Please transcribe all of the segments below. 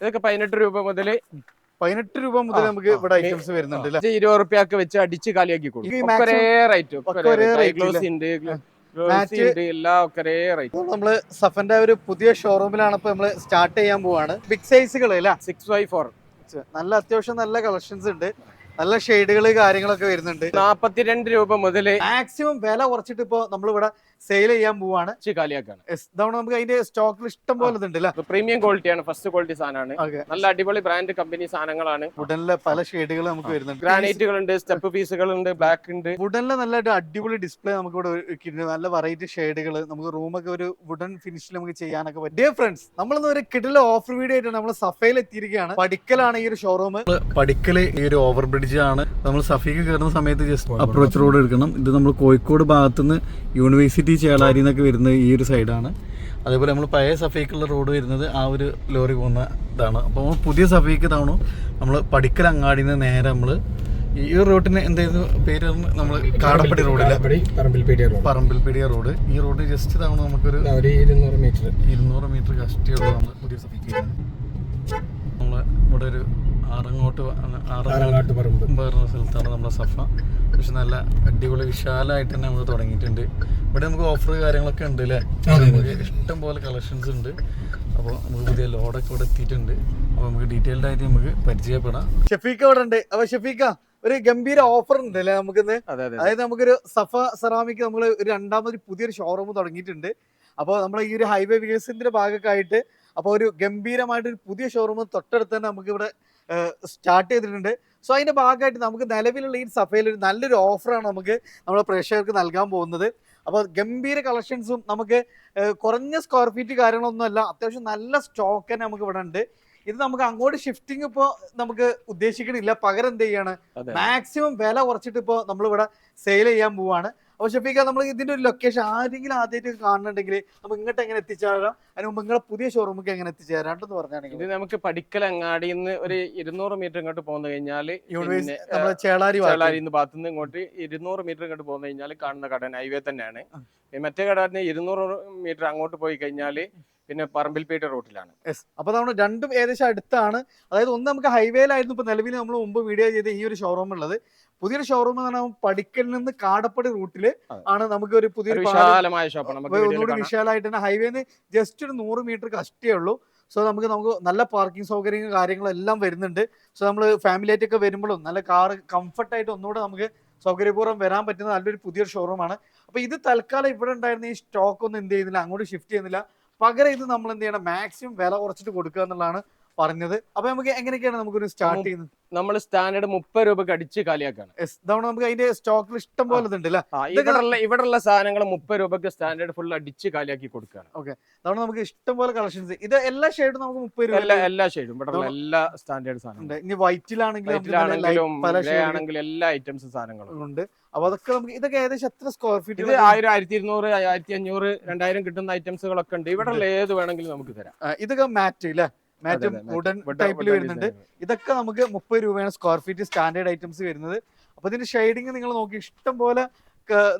ഇതൊക്കെ പതിനെട്ട് രൂപ മുതൽ പതിനെട്ട് രൂപ മുതൽ നമുക്ക്. ഇവിടെ ഐറ്റംസ് വരുന്നുണ്ട് ഇരുപത് റുപ്യക്ക് വെച്ച് അടിച്ച് കാലിയാക്കി കൊടുക്കും. ഒരേ റേറ്റ് ഒരേ ഉണ്ട് നമ്മൾ സഫന്റെ ഒരു പുതിയ ഷോറൂമിലാണ് ഇപ്പൊ നമ്മൾ സ്റ്റാർട്ട് ചെയ്യാൻ പോവാണ്. ബിഗ് സൈസുകൾ സിക്സ് ബൈ ഫോർ നല്ല അത്യാവശ്യം നല്ല കളക്ഷൻസ് ഉണ്ട്. നല്ല ഷെയ്ഡുകൾ കാര്യങ്ങളൊക്കെ വരുന്നുണ്ട്. നാപ്പത്തിരണ്ട് രൂപ മുതൽ മാക്സിമം വില കുറച്ചിട്ട് ഇപ്പൊ നമ്മളിവിടെ സെയിൽ ചെയ്യാൻ പോവാണ്. കാലിയാക്കാണ്. ഇതാണ് നമുക്ക് അതിന്റെ സ്റ്റോക്കിൽ ഇഷ്ടം പോലെ ഉണ്ട് അല്ലേ പ്രീമിയം ക്വാളിറ്റിയാണ് ഫസ്റ്റ് ക്വാളിറ്റി സാധനമാണ്. നല്ല അടിപൊളി ബ്രാൻഡ് കമ്പനി സാധനങ്ങളാണ്. വുഡനിലെ പല ഷെയ്ഡുകൾ നമുക്ക് വരുന്നുണ്ട്. ഗ്രാനൈറ്റുകൾ ഉണ്ട് സ്റ്റെപ്പ് പീസുകൾ ഉണ്ട്. ബ്ലാക്ക് ഉണ്ട് വുഡനിലെ നല്ലൊരു അടിപൊളി ഡിസ്പ്ലേ നമുക്ക് ഇവിടെ കിട്ടുന്നുണ്ട് നല്ല വെറൈറ്റി ഷെയ്ഡുകൾ നമുക്ക് റൂമൊക്കെ ഒരു വുഡൻ ഫിനിഷിൽ നമുക്ക് ചെയ്യാനൊക്കെ പറ്റും. ഡിയർ ഫ്രണ്ട്സ് നമ്മളിന്ന് ഒരു കിടില ഓഫർ വീഡിയോ ആയിട്ട് നമ്മൾ സഫയിൽ എത്തിയിരിക്കുകയാണ്. പടിക്കലാണ് ഈ ഒരു ഷോറൂം പടിക്കൽ ഈ ഒരു ഓവർ ബ്രിഡ്ജ് ആണ്. നമ്മൾ സഫയ്ക്ക് കയറുന്ന സമയത്ത് ജസ്റ്റ് അപ്രോച്ച് റോഡ് എടുക്കണം. ഇത് നമ്മൾ കോഴിക്കോട് ഭാഗത്തുനിന്ന് യൂണിവേഴ്സിറ്റി ചേളാരി എന്നൊക്കെ വരുന്നത് ഈ ഒരു സൈഡാണ് അതേപോലെ നമ്മൾ പഴയ സഫീക്കുള്ള റോഡ് വരുന്നത് ആ ഒരു ലോറി പോകുന്ന ഇതാണ്. അപ്പോൾ നമ്മൾ പുതിയ സഫീക്ക് തവണ നമ്മൾ പടിക്കൽ അങ്ങാടിയിൽ നിന്ന് നേരെ നമ്മൾ ഈ ഒരു റോഡിന് എന്തായിരുന്നു പേര് നമ്മൾ കാടപ്പടി റോഡില്ല പറമ്പിൽ പീടിയ റോഡ് പറമ്പിൽപീടിയ റോഡ് ഈ റോഡ് ജസ്റ്റ് തവണ നമുക്കൊരു ഒരു ഇരുന്നൂറ് മീറ്റർ ഇരുന്നൂറ് മീറ്റർ കഷ്ടിയുള്ള നമ്മൾ പുതിയ സഫീക്ക് നമ്മൾ ഇവിടെ ഒരു ആറങ്ങോട്ട് ആറങ്ങോട്ട് പറമ്പ്. പറഞ്ഞ സ്ഥലത്താണ് നമ്മുടെ സഫ. പക്ഷെ നല്ല അടിപൊളി വിശാലമായിട്ട് തന്നെ നമ്മൾ തുടങ്ങിയിട്ടുണ്ട്. ഇവിടെ നമുക്ക് ഓഫർ കാര്യങ്ങളൊക്കെ ഉണ്ട് അല്ലേ നമുക്ക് ഇഷ്ടം പോലെ കളക്ഷൻസ് ഉണ്ട്. അപ്പോൾ നമുക്ക് പുതിയ ലോഡൊക്കെ ഇവിടെ എത്തിയിട്ടുണ്ട്. അപ്പോൾ നമുക്ക് ഡീറ്റെയിൽഡ് ആയിട്ട് നമുക്ക് പരിചയപ്പെടാം. ഷഫീഖ് അവിടെ ഉണ്ട്. അപ്പോൾ ഷഫീഖ ഒരു ഗംഭീര ഓഫർ ഉണ്ട് അല്ലേ നമുക്കിന്ന്? അതെ അതെ അതായത് നമുക്കൊരു സഫ സെറാമിക് നമ്മൾ ഒരു രണ്ടാമത് പുതിയൊരു ഷോറൂം തുടങ്ങിയിട്ടുണ്ട്. അപ്പോൾ നമ്മൾ ഈ ഒരു ഹൈവേ വികസനത്തിന്റെ ഭാഗമൊക്കെ ആയിട്ട് അപ്പോൾ ഒരു ഗംഭീരമായിട്ട് ഒരു പുതിയ ഷോറൂം തൊട്ടടുത്ത് തന്നെ നമുക്ക് ഇവിടെ സ്റ്റാർട്ട് ചെയ്തിട്ടുണ്ട്. സോ അതിന്റെ ഭാഗമായിട്ട് നമുക്ക് നിലവിലുള്ള ഈ സഫയിൽ ഒരു നല്ലൊരു ഓഫറാണ് നമുക്ക് നമ്മുടെ പ്രേക്ഷകർക്ക് നൽകാൻ പോകുന്നത്. അപ്പോൾ ഗംഭീര കളക്ഷൻസും നമുക്ക് കുറഞ്ഞ സ്ക്വയർ ഫീറ്റ് കാര്യങ്ങളൊന്നും അല്ല അത്യാവശ്യം നല്ല സ്റ്റോക്ക് തന്നെ നമുക്ക് ഇവിടെ ഉണ്ട്. ഇത് നമുക്ക് അങ്ങോട്ട് ഷിഫ്റ്റിംഗ് ഇപ്പോൾ നമുക്ക് ഉദ്ദേശിക്കണില്ല. പകരം എന്ത് ചെയ്യാണ്? മാക്സിമം വില കുറച്ചിട്ട് ഇപ്പോൾ നമ്മളിവിടെ സെയിൽ ചെയ്യാൻ പോവാണ്. അപ്പോൾ ഷഫീഖ നമ്മൾ ഇതിന്റെ ഒരു ലൊക്കേഷൻ ആരെങ്കിലും ആദ്യമായിട്ട് കാണുന്നുണ്ടെങ്കിൽ നമുക്ക് ഇങ്ങോട്ട് എങ്ങനെ എത്തിച്ചേരാം? അതിന് മുമ്പ് നിങ്ങളെ പുതിയ ഷോറൂമിലേക്ക് എങ്ങനെ എത്തിച്ചേരാണ്ടെന്ന് ഇത് പറഞ്ഞാണെങ്കിൽ നമുക്ക് പഠിക്കൽ അങ്ങാടിയിൽ നിന്ന് ഒരു ഇരുന്നൂറ് മീറ്റർ ഇങ്ങോട്ട് പോകുന്ന കഴിഞ്ഞാൽ ചേളാരി. ചേളാരിന്ന് ഭാഗത്തുനിന്ന് ഇങ്ങോട്ട് ഇരുന്നൂറ് മീറ്റർ ഇങ്ങോട്ട് പോകുന്ന കഴിഞ്ഞാൽ കാണുന്ന കടൻ ഹൈവേ തന്നെയാണ്. മറ്റേ കടാറിന് ഇരുന്നൂറ് മീറ്റർ അങ്ങോട്ട് പോയി കഴിഞ്ഞാൽ പിന്നെ പറമ്പിൽപേട്ട റൂട്ടിലാണ്. അപ്പൊ നമ്മൾ രണ്ടും ഏകദേശം അടുത്താണ്. അതായത് ഒന്ന് നമുക്ക് ഹൈവേയിലായിരുന്നു ഇപ്പൊ നിലവിൽ നമ്മൾ മുമ്പ് വീഡിയോ ചെയ്ത ഈ ഒരു ഷോറൂം ഉള്ളത്. പുതിയൊരു ഷോറൂം എന്ന് പറഞ്ഞാൽ പടിക്കലിൽ നിന്ന് കാടപ്പടി റൂട്ടിൽ ആണ് നമുക്ക് ഒരു പുതിയ പുതിയൊരു വിശാലമായ ഷോപ്പാണ് ഒന്നുകൂടി. വിശാലമായിട്ട് തന്നെ ഹൈവേന്ന് ജസ്റ്റ് ഒരു നൂറ് മീറ്റർ കഷ്ടേ ഉള്ളൂ. സോ നമുക്ക് നമുക്ക് നല്ല പാർക്കിംഗ് സൗകര്യങ്ങളും കാര്യങ്ങളും എല്ലാം വരുന്നുണ്ട്. സോ നമ്മൾ ഫാമിലി ആയിട്ടൊക്കെ വരുമ്പോഴും നല്ല കാർ കംഫർട്ടായിട്ട് ഒന്നുകൂടെ നമുക്ക് സൗകര്യപൂർവം വരാൻ പറ്റുന്ന നല്ലൊരു പുതിയൊരു ഷോറൂമാണ് അപ്പൊ ഇത് തൽക്കാലം ഇവിടെ ഉണ്ടായിരുന്ന ഈ സ്റ്റോക്ക് ഒന്നും എന്ത് ചെയ്യുന്നില്ല അങ്ങോട്ട് ഷിഫ്റ്റ് ചെയ്യുന്നില്ല. പകരം ഇത് നമ്മൾ എന്ത് ചെയ്യണം? മാക്സിമം വില കുറച്ചിട്ട് കൊടുക്കുക എന്നുള്ളതാണ് പറഞ്ഞത്. അപ്പൊ നമുക്ക് എങ്ങനെയൊക്കെയാണ് നമുക്കൊരു സ്റ്റാർട്ട് ചെയ്യുന്നത്? നമ്മൾ സ്റ്റാൻഡേർഡ് മുപ്പത് രൂപക്ക് കടിച്ച് കാലിയാക്കാണ് ഇതാണ് നമുക്ക് അതിന്റെ സ്റ്റോക്കിൽ ഇഷ്ടം പോലെ ഉണ്ട് ഇവിടെയുള്ള ഇവിടെയുള്ള സാധനങ്ങൾ മുപ്പത് രൂപക്ക് സ്റ്റാൻഡേർഡ് ഫുൾ അടിച്ച് കാലിയാക്കി കൊടുക്കുകയാണ്. ഓക്കെ. അതാണ് നമുക്ക് ഇഷ്ടം പോലെ കളക്ഷൻസ്. ഇത് എല്ലാ ഷെയ്ഡും നമുക്ക് മുപ്പത് രൂപ രൂപ എല്ലാ ഷെയ്ഡും. ഇവിടെയുള്ള എല്ലാ സ്റ്റാൻഡേർഡ് സാധനങ്ങളും. ഇനി വൈറ്റിലാണെങ്കിലും എല്ലാ ഐറ്റംസ് സാധനങ്ങളും ഉണ്ട്. അപ്പൊ അതൊക്കെ നമുക്ക് ഇതൊക്കെ ഏകദേശം എത്ര സ്ക്വയർ ഇത് ഫീറ്റ് ആയിരം ആയിരത്തി ഇരുന്നൂറ് ആയിരത്തി അഞ്ഞൂറ് രണ്ടായിരം കിട്ടുന്ന ഐറ്റംസുകളൊക്കെ ഉണ്ട്. ഇവിടെ ഏത് വേണമെങ്കിലും നമുക്ക് തരാം. ഇതൊക്കെ മാറ്റ് ഇല്ലേ മാറ്റും വുഡൻ ടൈപ്പിൽ വരുന്നുണ്ട്. ഇതൊക്കെ നമുക്ക് മുപ്പത് രൂപയാണ് സ്ക്വയർ ഫീറ്റ് സ്റ്റാൻഡേർഡ് ഐറ്റംസ് വരുന്നത്. അപ്പൊ ഇതിന്റെ ഷെയ്ഡിങ് നിങ്ങൾ നോക്കി ഇഷ്ടം പോലെ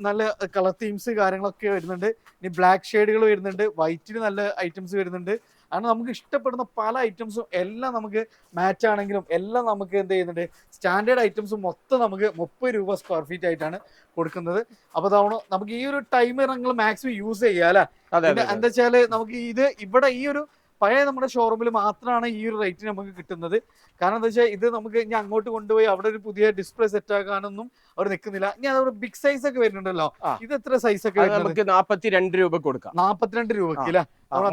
നല്ല കളർ തീംസ് കാര്യങ്ങളൊക്കെ വരുന്നുണ്ട്. ഇനി ബ്ലാക്ക് ഷെയ്ഡുകൾ വരുന്നുണ്ട്. വൈറ്റിന് നല്ല ഐറ്റംസ് വരുന്നുണ്ട്. അങ്ങനെ നമുക്ക് ഇഷ്ടപ്പെടുന്ന പല ഐറ്റംസും എല്ലാം നമുക്ക് മാച്ച് ആണെങ്കിലും എല്ലാം നമുക്ക് എന്ത് ചെയ്യുന്നുണ്ട്? സ്റ്റാൻഡേർഡ് ഐറ്റംസ് മൊത്തം നമുക്ക് മുപ്പത് രൂപ സ്ക്വയർ ഫീറ്റ് ആയിട്ടാണ് കൊടുക്കുന്നത്. അപ്പൊ തവണ നമുക്ക് ഈ ഒരു ടൈമർ നിങ്ങൾ മാക്സിമം യൂസ് ചെയ്യാം അല്ലെ? അതെ പിന്നെ എന്താ വെച്ചാൽ നമുക്ക് ഇത് ഇവിടെ ഈ ഒരു പഴയ നമ്മുടെ ഷോറൂമിൽ മാത്രമാണ് ഈ ഒരു റേറ്റ് നമുക്ക് കിട്ടുന്നത്. കാരണം എന്താ വെച്ചാൽ ഇത് നമുക്ക് ഇനി അങ്ങോട്ട് കൊണ്ടുപോയി അവിടെ ഒരു പുതിയ ഡിസ്പ്ലേ സെറ്റ് ആക്കാനൊന്നും അവർ നിൽക്കുന്നില്ല ഇനി അതവിടെ ബിഗ് സൈസ് ഒക്കെ വരുന്നുണ്ടല്ലോ. ഇത് എത്ര സൈസ് ഒക്കെ നമുക്ക് നാപ്പത്തി രണ്ട് രൂപ കൊടുക്കാം. നാപ്പത്തിരണ്ട് രൂപക്ക് അല്ലേ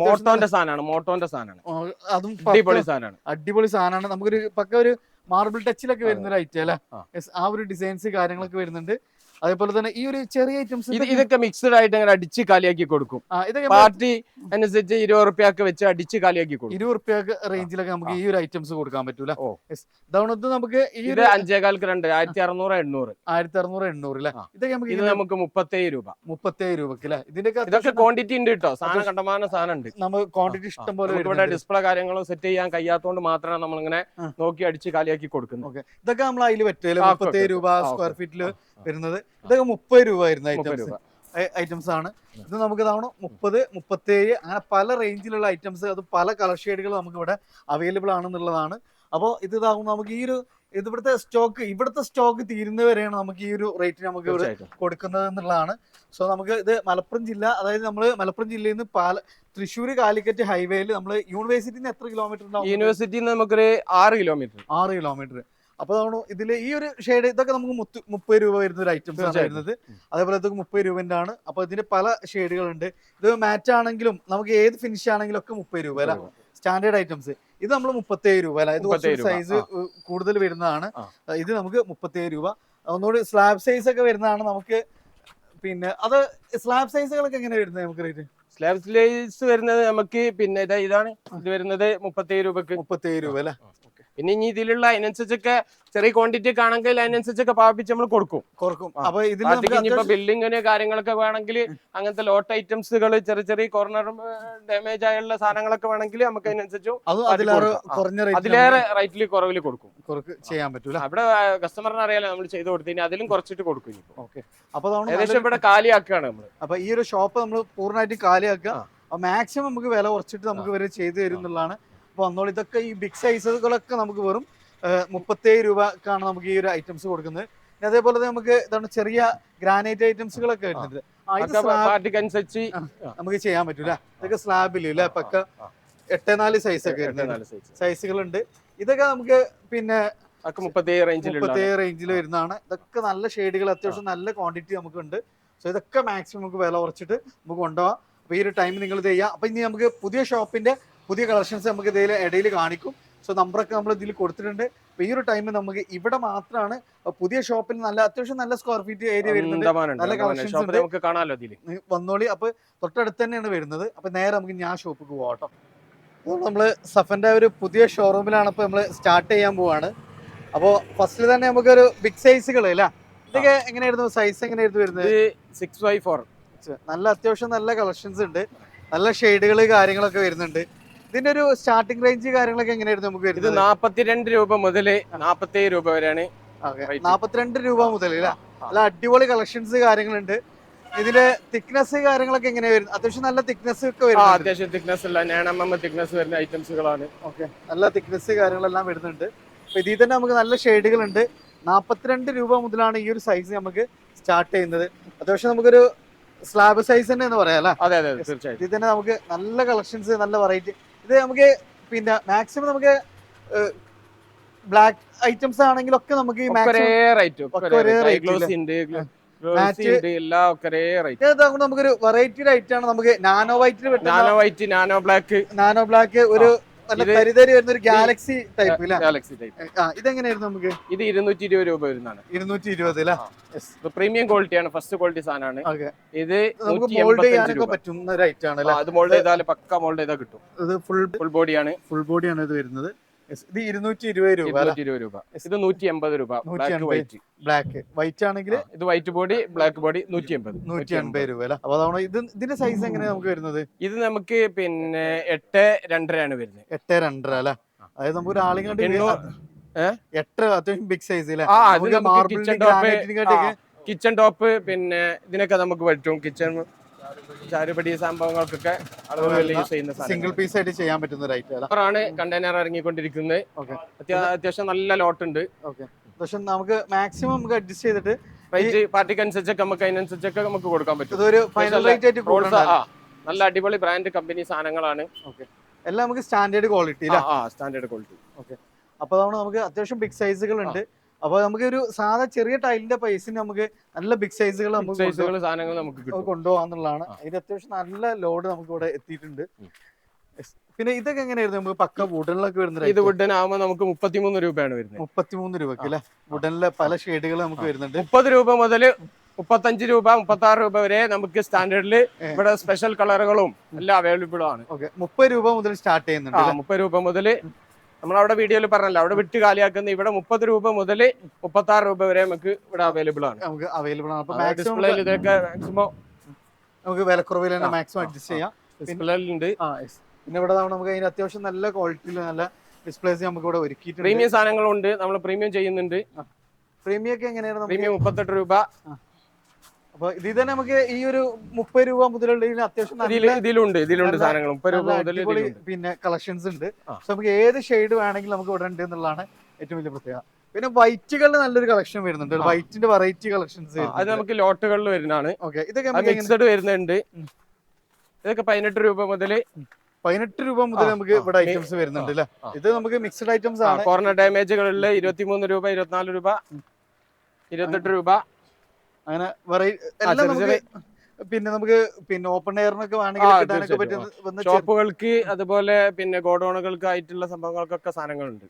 മോട്ടോന്റെ സാധനമാണ് മോട്ടോന്റെ സാധനമാണ് അതും അടിപൊളി സാധനമാണ് അടിപൊളി സാധനമാണ് നമുക്കൊരു പക്ക ഒരു മാർബിൾ ടച്ചിലൊക്കെ വരുന്ന ഒരു ഐറ്റം അല്ലേ ആ. ഒരു ഡിസൈൻസ് കാര്യങ്ങളൊക്കെ വരുന്നുണ്ട്. അതേപോലെ തന്നെ ഈ ഒരു ചെറിയ ഐറ്റംസ് ഇതൊക്കെ മിക്സ്ഡ് ആയിട്ട് അങ്ങനെ അടിച്ച് കാലിയാക്കി കൊടുക്കും. പാർട്ടി അനുസരിച്ച് ഇരുപത് റുപ്യൊക്കെ വെച്ച് അടിച്ച് കാലിയാക്കി കൊടുക്കും. ഇരുപത് റുപ്യ റേഞ്ചിലൊക്കെ നമുക്ക് ഈ ഒരു ഐറ്റംസ് കൊടുക്കാൻ പറ്റൂല. ഇതാണ് നമുക്ക് ഈ ഒരു അഞ്ചേകാൽക്ക് രണ്ട് ആയിരത്തി അറുന്നൂറ് എണ്ണൂറ്. ആയിരത്തി അറുന്നൂറ് എണ്ണൂറ് അല്ലേ ഇതൊക്കെ നമുക്ക് ഇത് നമുക്ക് മുപ്പത്തേഴ് രൂപ. മുപ്പത്തേഴ് രൂപക്ക് അല്ലേ ഇതിന്റെ ഇതൊക്കെ ക്വാണ്ടിറ്റി ഉണ്ട് കേട്ടോ സാധനം കണ്ടമാനം സാധനം ഉണ്ട് നമുക്ക് ക്വാണ്ടിറ്റി ഇഷ്ടം പോലെ ഇവിടെ ഡിസ്പ്ലേ കാര്യങ്ങളും സെറ്റ് ചെയ്യാൻ കഴിയാത്തതുകൊണ്ട് മാത്രമേ നമ്മളിങ്ങനെ നോക്കി അടിച്ച് കാലിയാക്കി കൊടുക്കുന്നത്. ഇതൊക്കെ നമ്മൾ അതിൽ പറ്റില്ല മുപ്പത്തേഴ് രൂപ സ്ക്വയർ okay. വരുന്നത്. ഇതൊക്കെ മുപ്പത് രൂപ വരുന്ന ഐറ്റംസ് ഐറ്റംസ് ആണ്. ഇത് നമുക്ക് ഇതാണ് മുപ്പത് മുപ്പത്തേഴ് അങ്ങനെ പല റേഞ്ചിലുള്ള ഐറ്റംസ് അത് പല കളർ ഷെയ്ഡുകൾ നമുക്ക് ഇവിടെ അവൈലബിൾ ആണെന്നുള്ളതാണ്. അപ്പോൾ ഇത് ഇതാകുമ്പോൾ നമുക്ക് ഈ ഒരു ഇവിടുത്തെ സ്റ്റോക്ക് ഇവിടുത്തെ സ്റ്റോക്ക് തീരുന്നവരെയാണ് നമുക്ക് ഈ ഒരു റേറ്റ് നമുക്ക് ഇവിടെ കൊടുക്കുന്നത് എന്നുള്ളതാണ്. സോ നമുക്ക് ഇത് മലപ്പുറം ജില്ല അതായത് നമ്മൾ മലപ്പുറം ജില്ലയിൽ നിന്ന് പാല തൃശ്ശൂർ കാലിക്കറ്റ് ഹൈവേയിൽ നമ്മൾ യൂണിവേഴ്സിറ്റിന്ന് എത്ര കിലോമീറ്റർ ഉണ്ടാവും? നിന്ന് നമുക്കൊരു ആറ് കിലോമീറ്റർ ആറ് കിലോമീറ്റർ അപ്പൊ നമ്മൾ ഇതിൽ ഈ ഒരു ഷെയ്ഡ് ഇതൊക്കെ നമുക്ക് മുപ്പത് രൂപ വരുന്ന ഒരു ഐറ്റംസ് ആണ്. വരുന്നത്. അതേപോലെ ഇതൊക്കെ മുപ്പത് രൂപന്റെ ആണ്. അപ്പൊ ഇതിന്റെ പല ഷെയ്ഡുകളുണ്ട് ഇത് മാറ്റ് ആണെങ്കിലും നമുക്ക് ഏത് ഫിനിഷ് ആണെങ്കിലും ഒക്കെ മുപ്പത് രൂപ അല്ല. സ്റ്റാൻഡേർഡ് ഐറ്റംസ് ഇത് നമ്മൾ മുപ്പത്തേഴ് രൂപ അല്ല. ഇത് കുറച്ച് 37 രൂപ, സൈസ് കൂടുതൽ വരുന്നതാണ്. ഇത് നമുക്ക് മുപ്പത്തേഴ് രൂപ. ഒന്നുകൂടി സ്ലാബ് സൈസ് ഒക്കെ വരുന്നതാണ് നമുക്ക് പിന്നെ അത് സ്ലാബ് സൈസുകളൊക്കെ എങ്ങനെ വരുന്നത് നമുക്ക് റേറ്റ് സ്ലാബ് സൈസ് വരുന്നത് നമുക്ക് പിന്നെ ഇതാണ്. ഇത് വരുന്നത് മുപ്പത്തേഴ് രൂപക്ക്. മുപ്പത്തേഴ് രൂപ അല്ലെ? പിന്നെ ഇനി ഇതിലുള്ള അതിനനുസരിച്ചൊക്കെ ചെറിയ ക്വാണ്ടിറ്റി ആണെങ്കിൽ അതിനനുസരിച്ചൊക്കെ പാപിച്ച് നമ്മൾ കൊടുക്കും. കൊടുക്കും. അപ്പൊ ഇതിൽ നമുക്ക് ബിൽഡിങ്ങിന് കാര്യങ്ങളൊക്കെ വേണമെങ്കിൽ അങ്ങനത്തെ ലോട്ട് ഐറ്റംസുകൾ ചെറിയ ചെറിയ കോർണർ ഡാമേജ് ആയുള്ള സാധനങ്ങളൊക്കെ വേണമെങ്കിൽ നമുക്ക് അതിനനുസരിച്ച് അതിലേറെ റേറ്റിൽ കുറവിൽ കൊടുക്കും. ചെയ്യാൻ പറ്റൂല അവിടെ കസ്റ്റമറിന് അറിയാലോ നമ്മൾ ചെയ്ത് കൊടുത്തു അതിലും കുറച്ചിട്ട് കൊടുക്കും. ഓക്കെ. അപ്പൊ ഏകദേശം ഇവിടെ കാലിയാക്കുകയാണ് നമ്മൾ അപ്പൊ ഈ ഒരു ഷോപ്പ് നമ്മൾ പൂർണമായിട്ട് കാലിയാക്കുക. മാക്സിമം നമുക്ക് വില കുറച്ചിട്ട് നമുക്ക് ഇവർ ചെയ്തു തരും എന്നുള്ളതാണ് വന്നോളൂ. ഇതൊക്കെ ഈ ബിഗ് സൈസുകളൊക്കെ നമുക്ക് വെറും മുപ്പത്തേഴ് രൂപക്കാണ് നമുക്ക് ഈ ഒരു ഐറ്റംസ് കൊടുക്കുന്നത്. പിന്നെ അതേപോലെ തന്നെ നമുക്ക് ഇതാണ് ചെറിയ ഗ്രാനൈറ്റ് ഐറ്റംസുകളൊക്കെ വരുന്നുണ്ട്. അനുസരിച്ച് നമുക്ക് ചെയ്യാൻ പറ്റൂല ഇതൊക്കെ സ്ലാബിൽ അല്ലെ? പക്ക എട്ട് നാല് സൈസ് ഒക്കെ സൈസുകളുണ്ട് ഇതൊക്കെ നമുക്ക് പിന്നെ മുപ്പത്തേഴ് റേഞ്ചിൽ വരുന്നതാണ്. ഇതൊക്കെ നല്ല ഷെയ്ഡുകൾ അത്യാവശ്യം നല്ല ക്വാണ്ടിറ്റി നമുക്ക് ഉണ്ട് സോ ഇതൊക്കെ മാക്സിമം നമുക്ക് വില കുറച്ചിട്ട് നമുക്ക് കൊണ്ടുപോകാം അപ്പോൾ ഈ ഒരു ടൈം നിങ്ങൾ ഇത് ചെയ്യാം. അപ്പോൾ ഇനി നമുക്ക് പുതിയ ഷോപ്പിന്റെ പുതിയ കളക്ഷൻസ് നമുക്ക് ഇതിൽ ഇടയിൽ കാണിക്കും. സോ നമ്പറൊക്കെ നമ്മൾ ഇതിൽ കൊടുത്തിട്ടുണ്ട്. അപ്പൊ ഈ ഒരു ടൈമിൽ നമുക്ക് ഇവിടെ മാത്രമാണ് പുതിയ ഷോപ്പിൽ നല്ല അത്യാവശ്യം നല്ല സ്ക്വയർ ഫീറ്റ് ഏരിയ വരുന്നുണ്ട്. നല്ല കളക്ഷൻസ്. നമുക്ക് കാണാമല്ലോ വന്നോളി. അപ്പൊ തൊട്ടടുത്ത് തന്നെയാണ് വരുന്നത്. അപ്പൊ നേരെ നമുക്ക് ഞാൻ ഷോപ്പിൽ പോകാം നമ്മൾ സഫന്റെ ഒരു പുതിയ ഷോറൂമിലാണ് ഇപ്പോൾ നമ്മൾ സ്റ്റാർട്ട് ചെയ്യാൻ പോവാണ്. അപ്പോൾ ഫസ്റ്റിൽ തന്നെ നമുക്കൊരു ബിഗ് സൈസുകൾ അല്ല? ഇതൊക്കെ എങ്ങനെയായിരുന്നു? സൈസ് എങ്ങനെയായിരുന്നു വരുന്നത്? സിക്സ് ബൈ ഫോർ നല്ല അത്യാവശ്യം നല്ല കളക്ഷൻസ് ഉണ്ട്. നല്ല ഷെയ്ഡുകൾ കാര്യങ്ങളൊക്കെ വരുന്നുണ്ട്. ഇതിന്റെ ഒരു സ്റ്റാർട്ടിംഗ് റേഞ്ച് കാര്യങ്ങളൊക്കെ എങ്ങനെയായിരുന്നു നമുക്ക് ഇത് നാപ്പത്തിരണ്ട് രൂപ മുതൽ നാപ്പത്തേഴ് രൂപ വരെയാണ്. നാപ്പത്തിരണ്ട് രൂപ മുതൽ അല്ല അടിപൊളി കളക്ഷൻസ് കാര്യങ്ങളുണ്ട്. ഇതിന്റെ തിക്നെസ് കാര്യങ്ങളൊക്കെ എങ്ങനെ വരുന്നത്? അത്യാവശ്യം നല്ല തിക്നെസ് ഒക്കെ വരും അത്യാവശ്യം തിക്നെസ് ഉള്ള എം എം തിക്നെസ് വരുന്ന ഐറ്റംസുകളാണ് ഓക്കെ. നല്ല തിക്നെസ് കാര്യങ്ങളെല്ലാം വരുന്നുണ്ട്. അപ്പൊ ഇതിൽ തന്നെ നമുക്ക് നല്ല ഷെയ്ഡുകളുണ്ട്. നാപ്പത്തിരണ്ട് രൂപ മുതലാണ് ഈ ഒരു സൈസ് നമുക്ക് സ്റ്റാർട്ട് ചെയ്യുന്നത്. അത്യാവശ്യം നമുക്കൊരു സ്ലാബ് സൈസ് തന്നെ എന്ന് പറയാം അല്ലേ അതെ അതെ തീർച്ചയായിട്ടും. ഇതിൽ തന്നെ നമുക്ക് നല്ല കളക്ഷൻസ് നല്ല വെറൈറ്റി ഇത് നമുക്ക് പിന്നെ മാക്സിമം നമുക്ക് ബ്ലാക്ക് ഐറ്റംസ് ആണെങ്കിലൊക്കെ നമുക്ക് ഈ നമുക്കൊരു വെറൈറ്റി ആയിട്ടാണ് ആണ്. നമുക്ക് nano വൈറ്റിൽ nano white nano black nano black ഒരു നല്ല തരിതരി വരുന്ന ഒരു ഗാലക്സി ടൈപ്പ് ഗാലക്സി ടൈപ്പ് ഇതെങ്ങനെയായിരുന്നു നമുക്ക്? ഇത് ഇരുന്നൂറ്റി ഇരുപത് രൂപ വരുന്നതാണ്. ഇരുന്നൂറ്റി ഇരുപത് പ്രീമിയം ക്വാളിറ്റിയാണ് ഫസ്റ്റ് ക്വാളിറ്റി സാധനമാണ്. ഇത് നമുക്ക് മോൾഡ് ചെയ്യാനൊക്കെ പറ്റുന്ന ഒരു ഐറ്റം ആണ് അത് മോൾഡ് ചെയ്താൽ പക്ക മോൾഡ് ചെയ്താൽ കിട്ടും. ഇത് ഫുൾ ഫുൾ ബോഡിയാണ് ഫുൾ ബോഡിയാണ് ഇത് വരുന്നത്. ഇത് ഇരുന്നൂറ്റി ഇരുപത് രൂപ ഇരുപത് രൂപ. ഇത് നൂറ്റി എൺപത് രൂപ ബ്ലാക്ക് വൈറ്റ് ബ്ലാക്ക് വൈറ്റ് ആണെങ്കിൽ ഇത് വൈറ്റ് ബോഡി ബ്ലാക്ക് ബോഡി നൂറ്റി എൺപത് നൂറ്റി എൺപത് രൂപ അല്ലേ? അപ്പൊ അതാണ് ഇത് ഇതിന്റെ സൈസ് എങ്ങനെയാണ് നമുക്ക് വരുന്നത്? ഇത് നമുക്ക് പിന്നെ എട്ട് രണ്ടരയാണ് വരുന്നത്. എട്ട് രണ്ടര അല്ലേ? അതായത് നമുക്ക് ഒരു ആളിങ്ങോട്ട് എണ്ണൂറ് എട്ട് അത്യാവശ്യം big size kitchen top kitchen top പിന്നെ ഇതിനൊക്കെ നമുക്ക് പറ്റും. കിച്ചൺ ചാരുപടി സംഭവങ്ങൾക്കൊക്കെ യൂസ് ചെയ്യുന്ന സിംഗിൾ പീസ് ആയിട്ട് ചെയ്യാൻ പറ്റുന്ന ഒരു ഐറ്റം കണ്ടെയ്നർ ഇറങ്ങിക്കൊണ്ടിരിക്കുന്നത്. ഓക്കെ അത്യാ- അത്യാവശ്യം നല്ല ലോട്ട് ഉണ്ട്. ഓക്കെ പക്ഷെ നമുക്ക് മാക്സിമം നമുക്ക് അഡ്ജസ്റ്റ് ചെയ്തിട്ട് റേറ്റ് പാർട്ടിക്ക് അനുസരിച്ചൊക്കെ നമുക്ക് അതിനനുസരിച്ചൊക്കെ നമുക്ക് കൊടുക്കാൻ പറ്റും. ഇതൊരു ഫൈനൽ റേറ്റ് ആയിട്ട് നല്ല അടിപൊളി ബ്രാൻഡ് കമ്പനി സാധനങ്ങളാണ്. എല്ലാം നമുക്ക് സ്റ്റാൻഡേർഡ് ക്വാളിറ്റി സ്റ്റാൻഡേർഡ് ക്വാളിറ്റി അപ്പൊ അതാണ് നമുക്ക് അത്യാവശ്യം ബിഗ് സൈസുകൾ ഉണ്ട് അപ്പൊ നമുക്ക് ഒരു സാധാ ചെറിയ ടൈലിന്റെ പൈസന് നമുക്ക് നല്ല ബിഗ് സൈസുകൾ നമുക്ക്. സാധനങ്ങൾ നമുക്ക് കൊണ്ടുപോകാന്നുള്ളതാണ്. അതിന് അത്യാവശ്യം നല്ല ലോഡ് നമുക്ക് ഇവിടെ എത്തിയിട്ടുണ്ട് പിന്നെ ഇതൊക്കെ എങ്ങനെയായിരുന്നു? നമുക്ക് പക്ക വുഡനിലൊക്കെ വരുന്നത് ഇത് വുഡൻ ആകുമ്പോൾ നമുക്ക് മുപ്പത്തിമൂന്ന് രൂപയാണ് വരുന്നത്. മുപ്പത്തിമൂന്ന് രൂപക്ക് അല്ലെ? വുഡനിലെ പല ഷെയ്ഡുകൾ നമുക്ക് വരുന്നുണ്ട്. മുപ്പത് രൂപ മുതൽ മുപ്പത്തഞ്ച് രൂപ മുപ്പത്തി ആറ് രൂപ വരെ നമുക്ക് സ്റ്റാൻഡേർഡിൽ ഇവിടെ സ്പെഷ്യൽ കളറുകളും എല്ലാം അവൈലബിൾ ആണ്. മുപ്പത് രൂപ മുതൽ സ്റ്റാർട്ട് ചെയ്യുന്നുണ്ട്? മുപ്പത് രൂപ മുതൽ നമ്മളവിടെ വീഡിയോയിൽ പറഞ്ഞല്ലോ അവിടെ വിട്ട് കാലിയാക്കുന്ന ഇവിടെ മുപ്പത് രൂപ മുതൽ മുപ്പത്തി ആറ് രൂപ വരെ നമുക്ക് ഇവിടെ അവൈലബിൾ ആണ്. നമുക്ക് അവൈലബിൾ ആണ്. ഡിസ്പ്ലേയിൽ ഇതൊക്കെ മാക്സിമം നമുക്ക് വിലക്കുറവിൽ തന്നെ മാക്സിമം അഡ്ജസ്റ്റ് ചെയ്യാം. ആ. പിന്നെ ഇവിടെ നമുക്ക് അതിന് അത്യാവശ്യം നല്ല ക്വാളിറ്റിയിൽ നല്ല ഡിസ്പ്ലേസ് നമുക്ക് ഇവിടെ ഒരുക്കിയിട്ടുണ്ട്. പ്രീമിയം സാധനങ്ങളുണ്ട്. നമ്മൾ പ്രീമിയം ചെയ്യുന്നുണ്ട്. പ്രീമിയം ഒക്കെ എങ്ങനെയാണ് പ്രീമിയം മുപ്പത്തെട്ട് രൂപ. അപ്പൊ ഇതിൽ തന്നെ നമുക്ക് ഈ ഒരു മുപ്പത് രൂപ മുതലുള്ള അത്യാവശ്യം ഇതിലുണ്ട് ഇതിലുണ്ട് സാധനങ്ങൾ. മുപ്പത് രൂപ മുതൽ പിന്നെ കളക്ഷൻസ് ഉണ്ട്. സോ നമുക്ക് ഏത് ഷെയ്ഡ് വേണമെങ്കിലും നമുക്ക് ഇവിടെ ഉണ്ട് എന്നുള്ളതാണ് ഏറ്റവും വലിയ പ്രത്യേകത. പിന്നെ വൈറ്റുകളിൽ നല്ലൊരു കളക്ഷൻ വരുന്നുണ്ട്. വൈറ്റിന്റെ വെറൈറ്റി കളക്ഷൻസ് അത് നമുക്ക് ലോട്ടുകളിൽ വരുന്നതാണ്. ഓക്കെ ഇതൊക്കെ മിക്സഡ് വരുന്നുണ്ട്. ഇതൊക്കെ പതിനെട്ട് രൂപ മുതൽ പതിനെട്ട് രൂപ മുതൽ നമുക്ക്. ഇവിടെ ഐറ്റംസ് വരുന്നുണ്ട് അല്ലേ? ഇത് നമുക്ക് മിക്സഡ് ഐറ്റംസ് ആണ്. കോർണർ ഡാമേജുകളിൽ ഇരുപത്തിമൂന്ന് രൂപ ഇരുപത്തിനാല് രൂപ ഇരുപത്തെട്ട് രൂപ അങ്ങനെ പിന്നെ നമുക്ക് പിന്നെ ഓപ്പൺ എയറിനൊക്കെ വേണമെങ്കിൽ ഷോപ്പുകൾക്ക് അതുപോലെ പിന്നെ ഗോഡൌണുകൾക്ക് ആയിട്ടുള്ള സംഭവങ്ങൾക്കൊക്കെ സാധനങ്ങളുണ്ട്.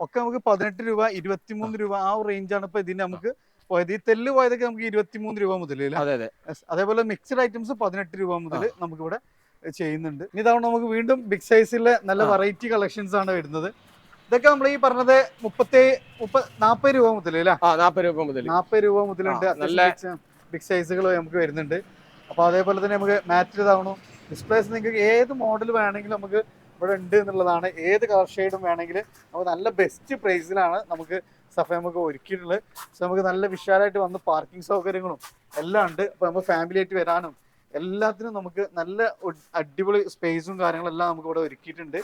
ഒക്കെ നമുക്ക് പതിനെട്ട് രൂപ ഇരുപത്തിമൂന്ന് രൂപ ആ റേഞ്ചാണ് ഇപ്പൊ ഇതിന് നമുക്ക് പോയത്. ഈ തെല്ല് പോയതൊക്കെ നമുക്ക് ഇരുപത്തിമൂന്ന് രൂപ മുതൽ. അതേപോലെ മിക്സഡ് ഐറ്റംസ് പതിനെട്ട് രൂപ മുതൽ നമുക്ക് ഇവിടെ ചെയ്യുന്നുണ്ട്. ഇനി നമുക്ക് വീണ്ടും ബിഗ് സൈസിലെ നല്ല. വെറൈറ്റി കളക്ഷൻസ് ആണ് വരുന്നത്. ഇതൊക്കെ നമ്മൾ ഈ പറഞ്ഞത് മുപ്പത്തി മുപ്പ നാപ്പത് രൂപ മുതൽ നാപ്പത് രൂപ മുതൽ നാപ്പത് രൂപ മുതലുണ്ട് നല്ല- ബിഗ് സൈസുകൾ നമുക്ക് വരുന്നുണ്ട്. അപ്പൊ അതേപോലെ തന്നെ നമുക്ക് മാറ്റ് ഇതാവണം. ഡിസ്പ്ലേസ് നിങ്ങൾക്ക് ഏത് മോഡൽ വേണമെങ്കിലും നമുക്ക് ഇവിടെ ഉണ്ട് എന്നുള്ളതാണ്. ഏത് കളർ ഷെയ്ഡും വേണമെങ്കിൽ നമുക്ക് നല്ല ബെസ്റ്റ് പ്രൈസിലാണ് നമുക്ക് സഫ നമുക്ക് ഒരുക്കിയിട്ടുള്ളത്. സോ നമുക്ക് നല്ല വിശാലമായിട്ട് വന്ന് പാർക്കിംഗ് സൗകര്യങ്ങളും എല്ലാം ഉണ്ട്. അപ്പൊ നമുക്ക് ഫാമിലി ആയിട്ട് വരാനും എല്ലാത്തിനും നമുക്ക് നല്ല അടിപൊളി സ്പേസും കാര്യങ്ങളെല്ലാം നമുക്ക് ഇവിടെ ഒരുക്കിയിട്ടുണ്ട്.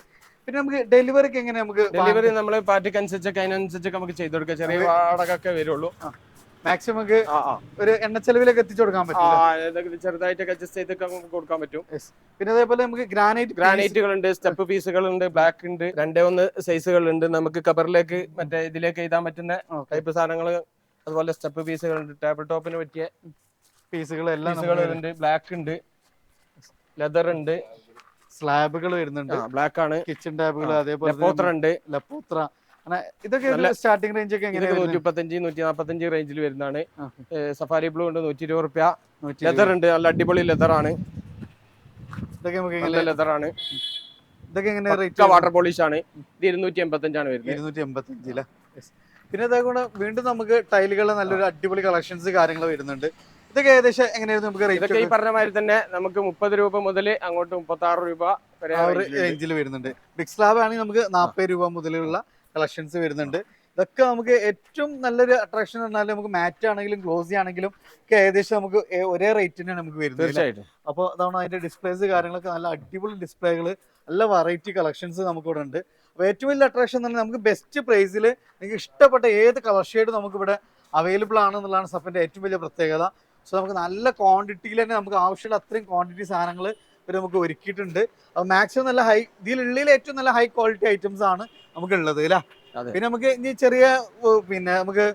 പിന്നെ നമുക്ക് ഡെലിവറിക്ക് എങ്ങനെ നമുക്ക് ഡെലിവറി നമ്മൾ പാർട്ടിക്ക് അനുസരിച്ചൊക്കെ അതിനനുസരിച്ചൊക്കെ നമുക്ക് ചെയ്ത് കൊടുക്കാം. ചെറിയ വാടക ഒക്കെ വരുള്ളൂ. മാക്സിമം നമുക്ക് ഒരു എണ്ണ ചെലവിലൊക്കെ എത്തിച്ചു കൊടുക്കാൻ പറ്റും ചെറുതായിട്ടൊക്കെ അഡ്ജസ്റ്റ് ചെയ്തൊക്കെ നമുക്ക് കൊടുക്കാൻ പറ്റും. പിന്നെ അതേപോലെ നമുക്ക് ഗ്രാനൈറ്റ് ഗ്രാനൈറ്റുകൾ ഉണ്ട് സ്റ്റെപ്പ് പീസുകളുണ്ട് ബ്ലാക്ക് ഉണ്ട് രണ്ടേ ഒന്ന് സൈസുകളുണ്ട് നമുക്ക് കബറിലേക്ക് മറ്റേ ഇതിലേക്ക് എഴുതാൻ പറ്റുന്ന ടൈപ്പ് സാധനങ്ങൾ അതുപോലെ സ്റ്റെപ്പ് പീസുകളുണ്ട് ടേബിൾ ടോപ്പിന് പറ്റിയ പീസുകൾ എല്ലാം ഉണ്ട് ബ്ലാക്ക് ഉണ്ട് ലെതർ ഉണ്ട്. സ്ലാബുകൾ വരുന്നുണ്ട്. ബ്ലാക്ക് ആണ് കിച്ചൺ ടാബുകൾ. അതേപോലെ ലെപ്പോത്ര ഇതൊക്കെ സ്റ്റാർട്ടിംഗ് റേഞ്ച് ഒക്കെ നൂറ്റി മുപ്പത്തഞ്ച് നൂറ്റി നാപ്പത്തഞ്ച് റേഞ്ചിൽ വരുന്നതാണ്. സഫാരി ബ്ലൂ ഉണ്ട് നൂറ്റി ഇരുപത് റുപ്യ ലെതർ ഉണ്ട് നല്ല അടിപൊളി ലെതർ ആണ് ഇതൊക്കെ നമുക്ക് ലെതർ ആണ് ഇതൊക്കെ എങ്ങനെ റേറ്റ് വാട്ടർ പോളിഷ് ആണ്. ഇത് ഇരുന്നൂറ്റി എൺപത്തഞ്ചാണ് വരുന്നത് ഇരുന്നൂറ്റി എൺപത്തഞ്ചില്ല പിന്നെ അതേപോലെ വീണ്ടും നമുക്ക് ടൈലുകൾ നല്ലൊരു അടിപൊളി കളക്ഷൻസ് കാര്യങ്ങൾ വരുന്നുണ്ട്. ഇതൊക്കെ ഏകദേശം എങ്ങനെയായിരുന്നു നമുക്ക് ഇതൊക്കെ ഈ റേറ്റ് പറഞ്ഞ മാതിരി തന്നെ നമുക്ക് മുപ്പത് രൂപ മുതൽ അങ്ങോട്ട് മുപ്പത്തി ആറ് രൂപ വരെ ആ ഒരു റേഞ്ചിൽ വരുന്നുണ്ട്. ബിഗ് സ്ലാബ് ആണെങ്കിൽ നമുക്ക് നാൽപ്പത് രൂപ മുതലുള്ള കളക്ഷൻസ് വരുന്നുണ്ട്. ഇതൊക്കെ നമുക്ക് ഏറ്റവും നല്ലൊരു അട്രാക്ഷൻ പറഞ്ഞാൽ നമുക്ക് മാറ്റ് ആണെങ്കിലും ഗ്ലോസി ആണെങ്കിലും ഒക്കെ ഏകദേശം നമുക്ക് ഏ- ഒരേ റേറ്റിനാണ് നമുക്ക് വരുന്നത്? തീർച്ചയായിട്ടും. അപ്പോൾ അതാണ് അതിന്റെ ഡിസ്പ്ലേസ് കാര്യങ്ങളൊക്കെ നല്ല അടിപൊളി ഡിസ്പ്ലേകൾ നല്ല വെറൈറ്റി കളക്ഷൻസ് നമുക്കിവിടെ ഉണ്ട്. അപ്പോൾ ഏറ്റവും വലിയ അട്രാക്ഷൻ എന്ന് പറഞ്ഞാൽ നമുക്ക് ബെസ്റ്റ് പ്രൈസിൽ നിങ്ങൾക്ക് ഇഷ്ടപ്പെട്ട ഏത് കളർ ഷെയ്ഡ് നമുക്കിവിടെ അവൈലബിൾ ആണെന്നുള്ളതാണ് സഫിന്റെ ഏറ്റവും വലിയ പ്രത്യേകത. സോ നമുക്ക് നല്ല ക്വാണ്ടിറ്റിയിൽ തന്നെ നമുക്ക് ആവശ്യമുള്ള അത്രയും ക്വാണ്ടിറ്റി സാധനങ്ങൾ ഇവർ നമുക്ക് ഒരുക്കിയിട്ടുണ്ട്. അപ്പോൾ മാക്സിമം നല്ല ഹൈ ഇതിലുള്ളിൽ ഏറ്റവും നല്ല ഹൈ ക്വാളിറ്റി ഐറ്റംസ് ആണ് നമുക്ക് ഉള്ളത് അല്ലേ. പിന്നെ നമുക്ക് ഇനി ചെറിയ പിന്നെ നമുക്ക്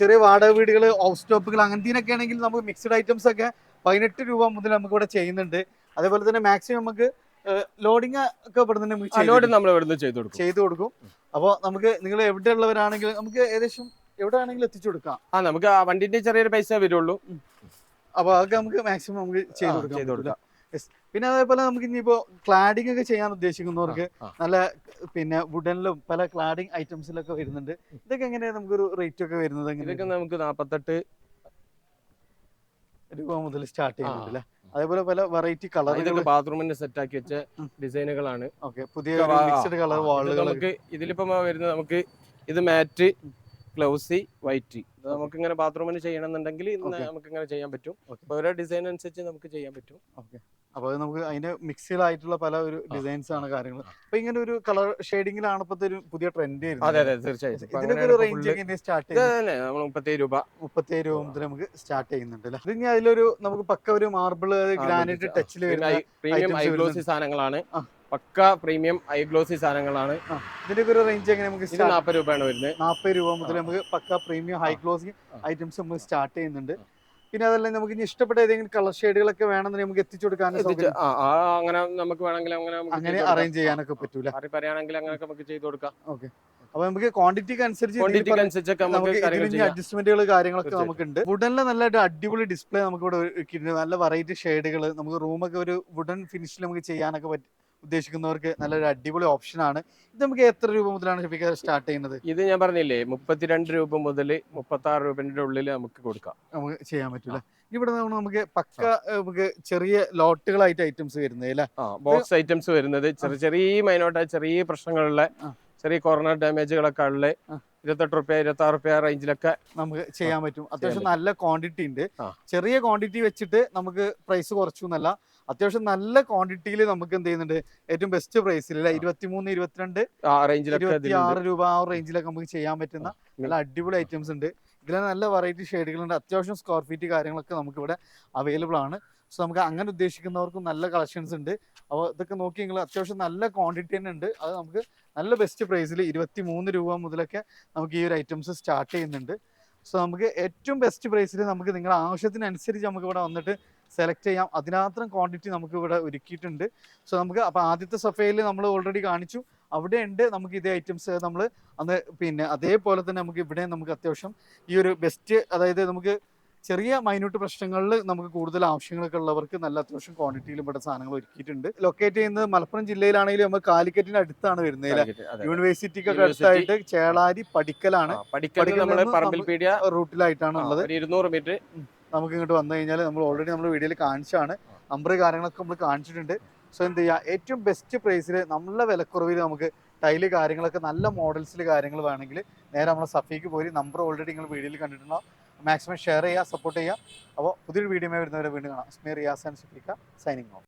ചെറിയ വാടക വീടുകൾ ഹൗസ് സ്റ്റോപ്പുകൾ അങ്ങനത്തേനൊക്കെ ആണെങ്കിൽ നമുക്ക് മിക്സ്ഡ് ഐറ്റംസ് ഒക്കെ പതിനെട്ട് രൂപ മുതൽ നമുക്ക് ഇവിടെ ചെയ്യുന്നുണ്ട്. അതേപോലെ തന്നെ മാക്സിമം നമുക്ക് ലോഡിങ് ഒക്കെ ഇവിടെ തന്നെ നമുക്ക് ചെയ്ത് ലോഡ് നമ്മൾ ഇവിടുന്ന് ചെയ്ത് കൊടുക്കും. ചെയ്തു കൊടുക്കും. അപ്പോൾ നമുക്ക് നിങ്ങൾ എവിടെ ഉള്ളവരാണെങ്കിൽ നമുക്ക് ഏകദേശം എവിടെ ആണെങ്കിലും എത്തിച്ചു കൊടുക്കാം. ആ നമുക്ക് ആ വണ്ടിന്റെ ചെറിയൊരു പൈസ വരുള്ളൂ. അപ്പൊ അതൊക്കെ നമുക്ക് മാക്സിമം നമുക്ക് ചെയ്തു കൊടുക്കാം ചെയ്ത് കൊടുക്കാം. പിന്നെ അതേപോലെ നമുക്ക് ഇനിയിപ്പോ ക്ലാഡിംഗ് ഒക്കെ ചെയ്യാൻ ഉദ്ദേശിക്കുന്നവർക്ക്. നല്ല പിന്നെ വുഡനിലും പല ക്ലാഡിംഗ് ഐറ്റംസിലൊക്കെ വരുന്നുണ്ട്. ഇതൊക്കെ എങ്ങനെയാണ് നമുക്കൊരു റേറ്റ് ഒക്കെ വരുന്നത് ഇതൊക്കെ നമുക്ക് നാപ്പത്തെട്ട് രൂപ മുതൽ സ്റ്റാർട്ട്. ചെയ്യുന്നുണ്ട് അതേപോലെ പല വെറൈറ്റി കളറുകൾ ഇതൊക്കെ ബാത്റൂമിന് സെറ്റ് ആക്കി വെച്ച ഡിസൈനുകളാണ് ഓക്കെ പുതിയ മിക്സഡ് കളർ വാളുകൾ ഇതിലിപ്പോ വരുന്നത് നമുക്ക് ഇത് മാറ്റ് ഗ്ലൗസി വൈറ്റ്. ഇത് നമുക്ക് ഇങ്ങനെ ബാത്റൂമിന് ചെയ്യണമെന്നുണ്ടെങ്കിൽ ഇന്ന് Okay. നമുക്ക് ഇങ്ങനെ ചെയ്യാൻ പറ്റും. ഓരോ ഡിസൈൻ അനുസരിച്ച് നമുക്ക് ചെയ്യാൻ പറ്റും. അപ്പോൾ അത് നമുക്ക് അതിന്റെ മിക്സിലായിട്ടുള്ള ആയിട്ടുള്ള പല ഒരു ഡിസൈൻസ് ആണ് കാര്യങ്ങൾ അപ്പൊ ഇങ്ങനെ ഒരു കളർ ഷെയ്ഡിങ്ങിലാണ് ഇപ്പോഴത്തെ ഒരു പുതിയ ട്രെൻഡ് അതെ അതെ തീർച്ചയായിട്ടും. ഇതിനൊക്കെ ഒരു റേഞ്ച് എങ്ങനെ സ്റ്റാർട്ട് നമ്മൾ മുപ്പത്തേഴ് രൂപ. മുപ്പത്തേഴ് രൂപ മുതൽ നമുക്ക് സ്റ്റാർട്ട് ചെയ്യുന്നുണ്ട് അല്ലേ? ഇത് ഇനി അതിലൊരു നമുക്ക് പക്ക ഒരു മാർബിൾ ഗ്രാനൈറ്റ് ടച്ചിൽ വരുന്ന സാധനങ്ങളാണ്. പക്ക പ്രീമിയം ഐ ഗ്ലോസി സാധനങ്ങളാണ്. ഇതിന്റെ ഒരു റേഞ്ച് എങ്ങനെ നമുക്ക് ഇത് നാപ്പത് രൂപയാണ് വരുന്നത്. നാൽപ്പത് രൂപ മുതൽ നമുക്ക് പക്ക പ്രീമിയം ഹൈ ഗ്ലോസി ഐറ്റംസ് നമ്മൾ സ്റ്റാർട്ട് ചെയ്യുന്നുണ്ട്. പിന്നെ അതല്ല നമുക്ക് ഇനി ഇഷ്ടപ്പെട്ട ഏതെങ്കിലും കളർ ഷെയ്ഡുകളൊക്കെ വേണമെന്നുണ്ടെങ്കിൽ നമുക്ക് എത്തിച്ചു കൊടുക്കാൻ അങ്ങനെ നമുക്ക് വേണമെങ്കിൽ അങ്ങനെ അങ്ങനെ. അറേഞ്ച് ചെയ്യാനൊക്കെ പറ്റൂല. പറയുകയാണെങ്കിൽ അങ്ങനെ നമുക്ക് ചെയ്ത് കൊടുക്കാം. ഓക്കെ. അപ്പൊ നമുക്ക് ക്വാണ്ടിറ്റിക്ക് അനുസരിച്ച് ക്വാണ്ടിറ്റിക്ക് അനുസരിച്ചൊക്കെ നമുക്ക് അഡ്ജസ്റ്റ്മെന്റുകൾ കാര്യങ്ങളൊക്കെ നമുക്ക് നമുക്കുണ്ട്. വുഡനിലെ നല്ലൊരു അടിപൊളി ഡിസ്പ്ലേ നമുക്ക് ഇവിടെ നല്ല വെറൈറ്റി ഷെയ്ഡുകൾ നമുക്ക് റൂമൊക്കെ ഒരു വുഡൻ ഫിനിഷിൽ നമുക്ക് ചെയ്യാനൊക്കെ പറ്റും ഉദ്ദേശിക്കുന്നവർക്ക് നല്ലൊരു അടിപൊളി ഓപ്ഷനാണ് ഇത് നമുക്ക് എത്ര രൂപ മുതലാണ് ഷെഫിക്ക് സ്റ്റാർട്ട് ചെയ്യുന്നത്? ഇത് ഞാൻ പറഞ്ഞില്ലേ മുപ്പത്തിരണ്ട് രൂപ മുതൽ മുപ്പത്തി ആറ് രൂപന്റെ ഉള്ളിൽ നമുക്ക് കൊടുക്കാം. നമുക്ക് ചെയ്യാൻ പറ്റില്ല? ഇവിടെ നമുക്ക് പക്ക നമുക്ക് ചെറിയ ലോട്ടുകളായിട്ട് ഐറ്റംസ് വരുന്നത് അല്ലേ? ബോക്സ് ഐറ്റംസ് വരുന്നത് ചെറിയ ചെറിയ മൈനോട്ടായ ചെറിയ പ്രശ്നങ്ങളുള്ള ചെറിയ കോർണർ ഡാമേജുകളൊക്കെ ഉള്ള. ഇരുപത്തെട്ട് റുപ്യ ഇരുപത്തി ആറ് റുപ്യ റേഞ്ചിലൊക്കെ നമുക്ക് ചെയ്യാൻ പറ്റും. അത്യാവശ്യം നല്ല ക്വാണ്ടിറ്റി ഉണ്ട്. ചെറിയ ക്വാണ്ടിറ്റി വെച്ചിട്ട് നമുക്ക് പ്രൈസ് കുറച്ചു എന്നല്ല. അത്യാവശ്യം നല്ല ക്വാണ്ടിറ്റിയിൽ നമുക്ക് എന്ത് ചെയ്യുന്നുണ്ട്? ഏറ്റവും ബെസ്റ്റ് പ്രൈസിൽ അല്ലെ ഇരുപത്തിമൂന്ന് ഇരുപത്തിരണ്ട് ഇരുപത്തി. ആറ് രൂപ ആ റേഞ്ചിലൊക്കെ നമുക്ക് ചെയ്യാൻ പറ്റുന്ന നല്ല അടിപൊളി ഐറ്റംസ് ഉണ്ട്. ഇതിൽ നല്ല വെറൈറ്റി ഷെയ്ഡുകളുണ്ട് അത്യാവശ്യം സ്ക്വയർ ഫീറ്റ് കാര്യങ്ങളൊക്കെ നമുക്ക് ഇവിടെ അവൈലബിൾ ആണ്. സോ നമുക്ക് അങ്ങനെ ഉദ്ദേശിക്കുന്നവർക്കും നല്ല കളക്ഷൻസ് ഉണ്ട്. അപ്പോൾ ഇതൊക്കെ നോക്കി നിങ്ങൾ അത്യാവശ്യം നല്ല ക്വാണ്ടിറ്റി തന്നെ ഉണ്ട്. അത് നമുക്ക് നല്ല ബെസ്റ്റ് പ്രൈസിൽ ഇരുപത്തി മൂന്ന് രൂപ മുതലൊക്കെ നമുക്ക് ഈ ഒരു ഐറ്റംസ് സ്റ്റാർട്ട് ചെയ്യുന്നുണ്ട്. സോ നമുക്ക് ഏറ്റവും ബെസ്റ്റ് പ്രൈസിൽ നമുക്ക് നിങ്ങളുടെ ആവശ്യത്തിനനുസരിച്ച് നമുക്ക് ഇവിടെ വന്നിട്ട് സെലക്ട് ചെയ്യാം. അതിനാത്രം ക്വാണ്ടിറ്റി നമുക്ക് ഇവിടെ ഒരുക്കിയിട്ടുണ്ട്. സോ നമുക്ക് അപ്പോൾ ആദ്യത്തെ സഫയിൽ നമ്മൾ ഓൾറെഡി കാണിച്ചു. അവിടെ ഉണ്ട് നമുക്ക് ഇതേ ഐറ്റംസ് നമ്മൾ അന്ന് പിന്നെ അതേപോലെ തന്നെ നമുക്ക് ഇവിടെ നമുക്ക് അത്യാവശ്യം ഈ ഒരു ബെസ്റ്റ് അതായത് നമുക്ക് ചെറിയ മൈന്യൂട്ട് പ്രശ്നങ്ങളിൽ നമുക്ക് കൂടുതൽ ആവശ്യങ്ങളൊക്കെ ഉള്ളവർക്ക് നല്ല അത്യാവശ്യം ക്വാണ്ടിറ്റിയിൽ ഇവിടെ സാധനങ്ങൾ ഒരുക്കിയിട്ടുണ്ട്. ലൊക്കേറ്റ് ചെയ്യുന്നത് മലപ്പുറം ജില്ലയിലാണെങ്കിലും നമ്മൾ കാലിക്കറ്റിന് അടുത്താണ് വരുന്നത് അല്ലേ? യൂണിവേഴ്സിറ്റിക്ക് ഒക്കെ യൂണിവേഴ്സിറ്റി. അടുത്തായിട്ട് ചേളാരി പടിക്കലാണ്. പടിക്കൽ റൂട്ടിലായിട്ടാണ് ഉള്ളത്. ഇരുന്നൂറ് മീറ്റർ നമുക്ക് ഇങ്ങോട്ട് വന്നു കഴിഞ്ഞാൽ നമ്മൾ ഓൾറെഡി നമ്മൾ വീഡിയോയിൽ കാണിച്ചാണ് നമ്പർ കാര്യങ്ങളൊക്കെ നമ്മൾ കാണിച്ചിട്ടുണ്ട്. സോ എന്ത് ചെയ്യുക ഏറ്റവും ബെസ്റ്റ് പ്രൈസിൽ നല്ല വിലക്കുറവിൽ നമുക്ക് ടൈൽ കാര്യങ്ങളൊക്കെ നല്ല മോഡൽസിൽ കാര്യങ്ങൾ വേണമെങ്കിൽ നേരെ നമ്മളെ സഫീക്ക് പോയി നമ്പർ ഓൾറെഡി നിങ്ങൾ വീഡിയോയിൽ കണ്ടിട്ടുണ്ടാവും. മാക്സിമം ഷെയർ ചെയ്യുക സപ്പോർട്ട് ചെയ്യുക അപ്പോൾ പുതിയൊരു വീഡിയോ വരുന്നവരെ വീണ്ടും കാണാം. Smeer Riyas and Safeeka signing off